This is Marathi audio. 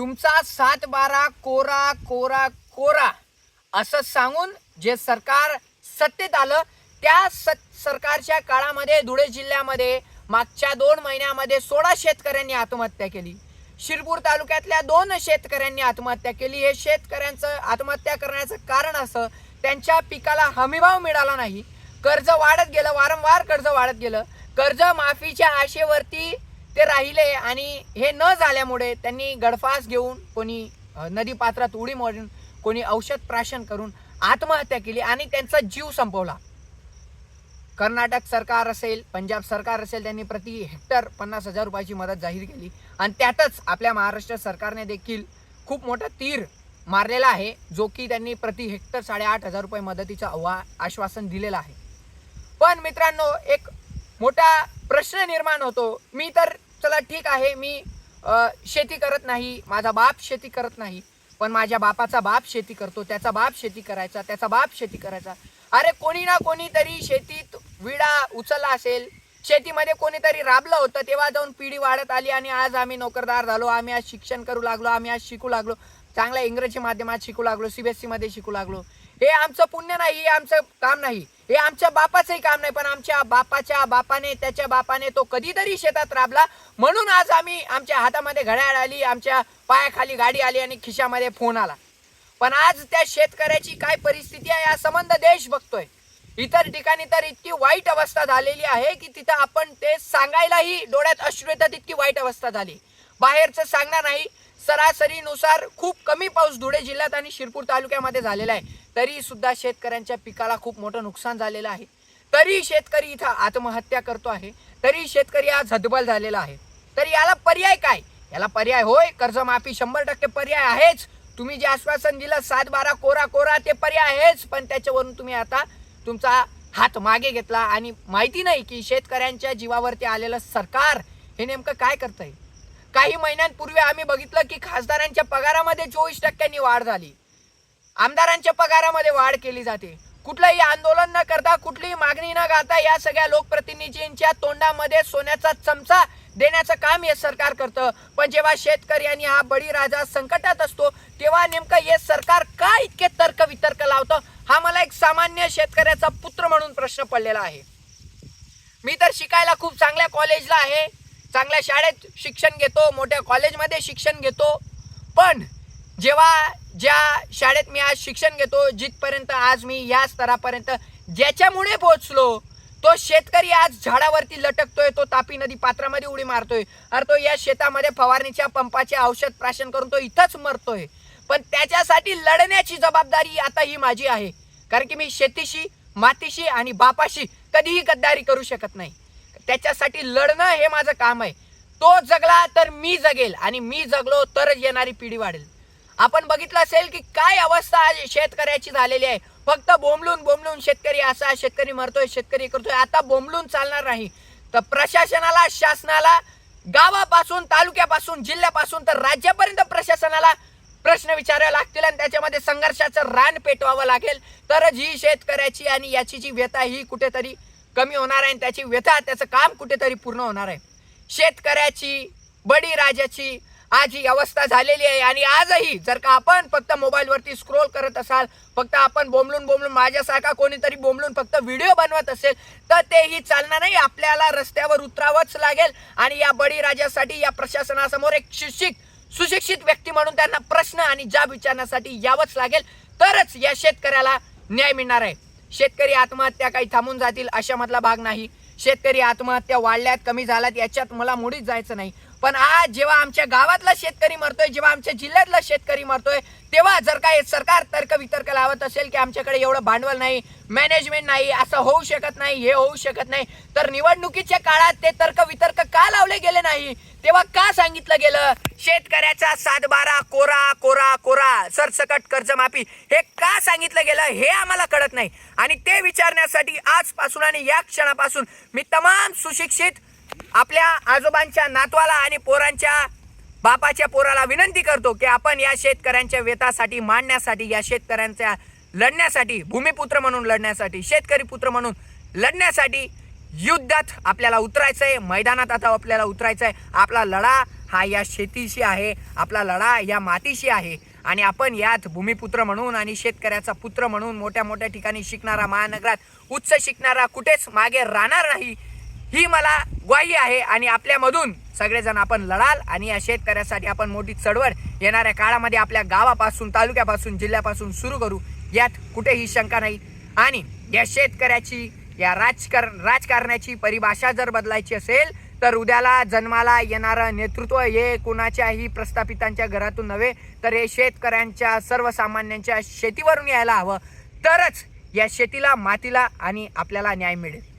तुमचा सात बारा कोरा कोरा कोरा असं सांगून जे सरकार सत्तेत आलं त्या सत सरकारच्या काळामध्ये धुळे जिल्ह्यामध्ये मागच्या दोन महिन्यामध्ये सोळा शेतकऱ्यांनी आत्महत्या केली. शिरपूर तालुक्यातल्या दोन शेतकऱ्यांनी आत्महत्या केली. हे शेतकऱ्यांचं आत्महत्या करण्याचं कारण असं त्यांच्या पिकाला हमीभाव मिळाला नाही. कर्ज वाढत गेलं वारंवार कर्ज वाढत गेलं. कर्ज माफीच्या आशेवरती ते राहिले आणि हे न झाल्यामुळे त्यांनी गडफास घेऊन कोणी नदी पात्रात उडी मारून कोणी औषध प्राशन करून आत्महत्या केली आणि त्यांचा जीव संपवला. कर्नाटक सरकार असेल पंजाब सरकार असेल त्यांनी प्रति हेक्टर पन्नास हजार रुपयाची मदत जाहीर केली. आणि त्यातच आपल्या महाराष्ट्र सरकारने देखील खूप मोठा तीर मारलेला आहे जो की त्यांनी प्रति हेक्टर साडेआठ हजार रुपये मदतीचं आश्वासन दिलेलं आहे. पण मित्रांनो एक मोठा प्रश्न निर्माण होतो. मी तर चला ठीक आहे मी शेती करत नाही. माझा बाप शेती करत नाही. पण माझ्या बापाचा बाप शेती करतो. त्याचा बाप शेती करायचा त्याचा बाप शेती करायचा. अरे कोणी ना कोणीतरी शेतीत विडा उचलला असेल. शेतीमध्ये कोणीतरी राबलं होतं. तेव्हा जाऊन पिढी वाढत आली आणि आज आम्ही नोकरदार झालो. आम्ही आज शिक्षण करू लागलो. आम्ही आज शिकू लागलो. चांगल्या इंग्रजी माध्यमात शिकू लागलो. सीबीएसई मध्ये शिकू लागलो. हे आमचं पुण्य नाही हे आमचं काम नाही. हे आमच्या बापाचंही काम नाही पण आमच्या बापाच्या बापाने त्याच्या बापाने तो कधीतरी शेतात राबला. म्हणून आज आम्ही आमच्या हातामध्ये घड्याळ आली आमच्या पायाखाली गाडी आली आणि खिशामध्ये फोन आला. पण आज त्या शेतकऱ्याची काय परिस्थिती आहे या संबंध देश बघतोय. इतर ठिकाणी तर इतकी वाईट अवस्था झालेली आहे की तिथं आपण ते सांगायलाही डोळ्यात अश्रू येतात इतकी वाईट अवस्था झाली. बाहेरचं सांगणार नाही सरासरीनुसार खूप कमी पाऊस धुळे जिल्ह्यात आणि शिरपूर तालुक्यामध्ये झालेला आहे. तरी सुद्धा शेतकऱ्यांच्या पिकाला खूप मोठं नुकसान झालेलं आहे. तरी शेतकरी इथं आत्महत्या करतो आहे. तरी शेतकरी आज हतबल झालेला आहे. तर याला पर्याय काय? याला पर्याय होय कर्जमाफी शंभर टक्के पर्याय आहेच. तुम्ही जे आश्वासन दिलं सात बारा कोरा कोरा ते पर्याय आहेच. पण त्याच्यावरून तुम्ही आता तुमचा हात मागे घेतला आणि माहिती नाही की शेतकऱ्यांच्या जीवावरती आलेलं सरकार हे नेमकं काय करतंय? काही महिन्यांपूर्वी आम्ही बघितलं की खासदारांच्या पगारामध्ये चोवीस टक्क्यांनी वाढ झाली. आमदारांच्या पगारामध्ये वाढ केली जाते. कुठलंही आंदोलन न करता कुठलीही मागणी न घालता या सगळ्या लोकप्रतिनिधींच्या तोंडामध्ये सोन्याचा चमचा देण्याचं काम हे सरकार करतं. पण जेव्हा शेतकरी आणि हा बळीराजा संकटात असतो तेव्हा नेमकं हे सरकार का इतके तर्क वितर्क लावतं? हा मला एक सामान्य शेतकऱ्याचा पुत्र म्हणून प्रश्न पडलेला आहे. मी तर शिकायला खूप चांगल्या कॉलेजला आहे. चांगल्या शाळेत शिक्षण घेतो मोठ्या कॉलेजमध्ये शिक्षण घेतो. पण जेव्हा ज्या शाळेत मी आज शिक्षण घेतो जिथपर्यंत आज मी या स्तरापर्यंत ज्याच्यामुळे पोहोचलो तो शेतकरी आज झाडावरती लटकतोय तो तापी नदी पात्रामध्ये उडी मारतोय. अरे तो या शेतामध्ये फवारणीच्या पंपाचे औषध प्राशन करून तो इथंच मरतोय. पण त्याच्यासाठी लढण्याची जबाबदारी आता ही माझी आहे. कारण की मी शेतीशी मातीशी आणि बापाशी कधीही गद्दारी करू शकत नाही. त्याच्यासाठी लढणं हे माझं काम आहे. तो जगला तर मी जगेल आणि मी जगलो तरच येणारी पिढी वाढेल. आपण बघितलं असेल की काय अवस्था आज शेतकऱ्याची झालेली आहे. फक्त बोंबलून बोंबलून शेतकरी असा शेतकरी मरतोय शेतकरी करतोय आता बोंबलून चालणार नाही. तर प्रशासनाला शासनाला गावापासून तालुक्यापासून जिल्ह्यापासून तर राज्यापर्यंत प्रशासनाला प्रश्न विचारावे लागतील आणि त्याच्यामध्ये संघर्षाचं रान पेटवावं लागेल. तरच ही शेतकऱ्याची आणि याची जी व्यथा ही कुठेतरी कमी होणार आहे आणि त्याची व्यथा त्याचं काम कुठेतरी पूर्ण होणार आहे. शेतकऱ्याची बळीराजाची आज ही अवस्था झालेली आहे आणि आजही जर का आपण फक्त मोबाईलवरती स्क्रोल करत असाल फक्त आपण बोंबलून बोंबलून माझ्यासारखा कोणीतरी बोंबलून फक्त व्हिडिओ बनवत असेल तर तेही चालणार नाही. आपल्याला रस्त्यावर उतरावंच लागेल आणि या बळीराजासाठी या प्रशासनासमोर एक शिक्षित सुशिक्षित व्यक्ती म्हणून त्यांना प्रश्न आणि जाब विचारण्यासाठी यावंच लागेल. तरच या शेतकऱ्याला न्याय मिळणार आहे. शेतकरी आत्महत्या काही थांबून जातील अशा मधला भाग नाही. शेतकरी आत्महत्या वाढल्यात कमी झाल्यात याच्यात मला मुळीच जायचं नाही. पण आज जेव्हा आमच्या गावातला शेतकरी मरतोय जेव्हा आमच्या जिल्ह्यातला शेतकरी मरतोय तेव्हा जर का हे सरकार तर्क वितर्क लावत असेल की आमच्याकडे एवढं भांडवल नाही मॅनेजमेंट नाही असं होऊ शकत नाही हे होऊ शकत नाही तर निवडणुकीच्या काळात ते तर्क वितर्क का लावले गेले नाही? तेव्हा का सांगितलं गेलं? शेतकऱ्याचा सातबारा कोरा कोरा कोरा सरसकट कर्जमाफी हे का सांगितलं गेलं? हे आम्हाला कळत नाही. आणि ते विचारण्यासाठी आजपासून आणि या क्षणापासून मी तमाम सुशिक्षित आपल्या आजोबांच्या नातवाला आणि पोरांच्या बापाच्या पोराला विनंती करतो की आपण या शेतकऱ्यांच्या वेतासाठी मांडण्यासाठी या शेतकऱ्यांच्या लढण्यासाठी भूमिपुत्र म्हणून लढण्यासाठी शेतकरी पुत्र म्हणून लढण्यासाठी युद्धात आपल्याला उतरायचं आहे मैदानात आता आपल्याला उतरायचं आहे आपला लढा हा या शेतीशी आहे आपला लढा या मातीशी आहे. आणि आपण यात भूमिपुत्र म्हणून आणि शेतकऱ्याचा पुत्र म्हणून मोठ्या मोठ्या ठिकाणी शिकणारा महानगरात उच्च शिकणारा कुठेच मागे राहणार नाही. ही मला ग्वाही आहे आणि आपल्यामधून सगळेजण आपण लढाल आणि या शेतकऱ्यासाठी आपण मोठी चळवळ येणाऱ्या काळामध्ये आपल्या गावापासून तालुक्यापासून जिल्ह्यापासून सुरू करू. यात कुठेही शंका नाही. आणि या शेतकऱ्याची या राजकार राजकारणाची परिभाषा जर बदलायची असेल तर उद्याला जन्माला येणारं नेतृत्व हे कोणाच्याही प्रस्थापितांच्या घरातून नव्हे तर हे शेतकऱ्यांच्या सर्वसामान्यांच्या शेतीवरून यायला हवं. तरच या शेतीला मातीला आणि आपल्याला न्याय मिळेल.